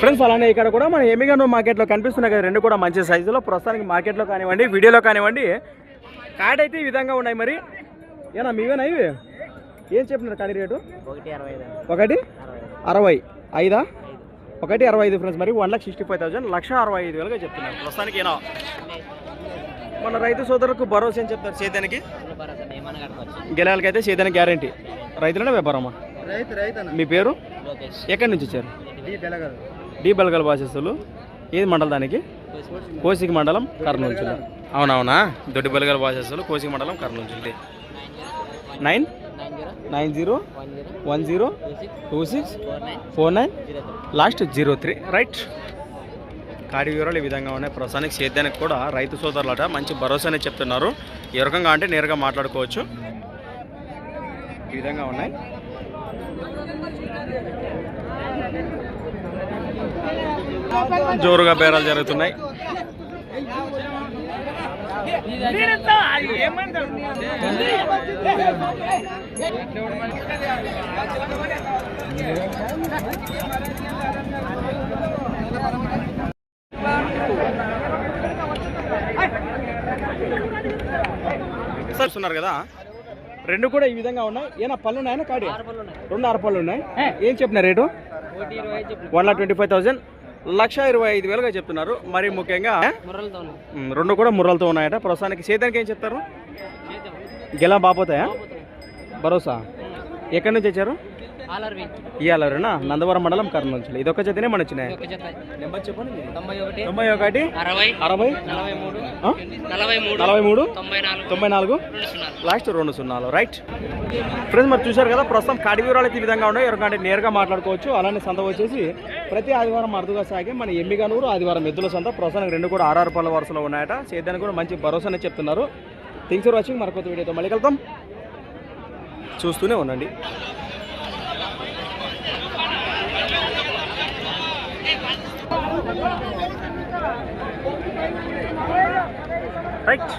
Friends అలానే ఇక్కడ కూడా మన ఎమిగను మార్కెట్లో కనిపిస్తున్నాయి కదా రెండు కూడా మంచి సైజులో ప్రస్తుతానికి మార్కెట్లో కానివ్వండి వీడియోలో కానివ్వండి. కాడ అయితే ఈ విధంగా ఉన్నాయి మరి. ఏనా మీవేనా ఇవి? ఏం చెప్పినారు కాడి రేటు ఒకటి అరవై ఐదు ఒకటి? అరవై. ఐదు? ఐదా. ఒకటి అరవై ఐదు ఫ్రెండ్స్ మరి one lakh sixty five thousand లక్ష అరవై ఐదు వేలుగా చెప్తున్నారు. ప్రస్తుతానికి ఏనా? మన రైతు సోదరులకు భరోసా ఏం చెప్తారు? సేద్యానికి కట్టుకోవచ్చు. గెలాలకైతే సేద్యానికి గ్యారంటీ రైతులనే వ్యాపారమా? రైతు రైతు అన్న మీ పేరు? లోకేష్. ఎక్కడి నుంచి వచ్చారు? డి బల్గల్. బాసెస్సులు ఏది మండలం దానికి? కోసిక. మండలం కర్నూలు జిల్లా. అవునవునా? దొడ్డి బల్గల్ బాసెస్సులు కోసిక మండలం కర్నూలు జిల్లా. Nine? Nine zero? One zero? Two six? Four nine? Last zero three. Right. కాడి వివరాలు ఈ విధంగా ఉన్నాయి. ప్రస్తుతానికి సేద్యానికి కూడా రైతు సోదరులట మంచి భరోసానే చెప్తున్నారు. ఏ రకంగా అంటే నేరుగా మాట్లాడుకోవచ్చు. ఈ విధంగా ఉన్నాయి. జోరుగా బేరాలు జరుగుతున్నాయి. చూస్తున్నారు కదా? రెండు కూడా ఈ విధంగా ఉన్నాయి. ఏనా పళ్ళు ఉన్నాయా కాడి? రెండు ఆరు పళ్ళు ఉన్నాయి. ఏం? చెప్పిన rate? One lakh twenty five thousand. లక్ష ఇరవై ఐదు వేలుగా చెప్తున్నారు. మరి ముఖ్యంగా రెండు కూడా ముర్రలతో ఉన్నాయట. ప్రస్తుతానికి సేద్యానికి ఏం చెప్తారు? గెలా బాపోతాయా? భరోసా? ఎక్కడి నుంచి వచ్చారు? ఆలర్వి. ఇయ్యాలరేనా నందవరం మండలం కర్నూలు జిల్లా. ఇదొక జతనే మన వచ్చినాయి ఒక జత. నెంబర్ చెప్పండి తొంభై ఒకటి అరవై నలభై మూడు తొంభై నాలుగు లాస్ట్ రెండు సున్నాలు. రైట్ ఫ్రెండ్స్ మరి చూశారు కదా ప్రస్తుతం కాడి వివరాలు ఈ విధంగా ఉన్నాయి. ఎవరికంటే నేరుగా మాట్లాడుకోవచ్చు. అలానే సంత వచ్చేసి ప్రతి ఆదివారం అరుదుగా సాగి మన ఎమ్మిగనూరు ఆదివారం ఎద్దుల సంత. ప్రస్తుతానికి రెండు కూడా ఆర్ఆర్ పళ్ళ వరుసలో ఉన్నాయట. సేద్యానికి కూడా మంచి భరోసానే చెప్తున్నారు. థింగ్స్ ఫర్ వాచింగ్ మరొక వీడియోతో మళ్ళీ కలుద్దాం. చూస్తూనే ఉండండి. రైట్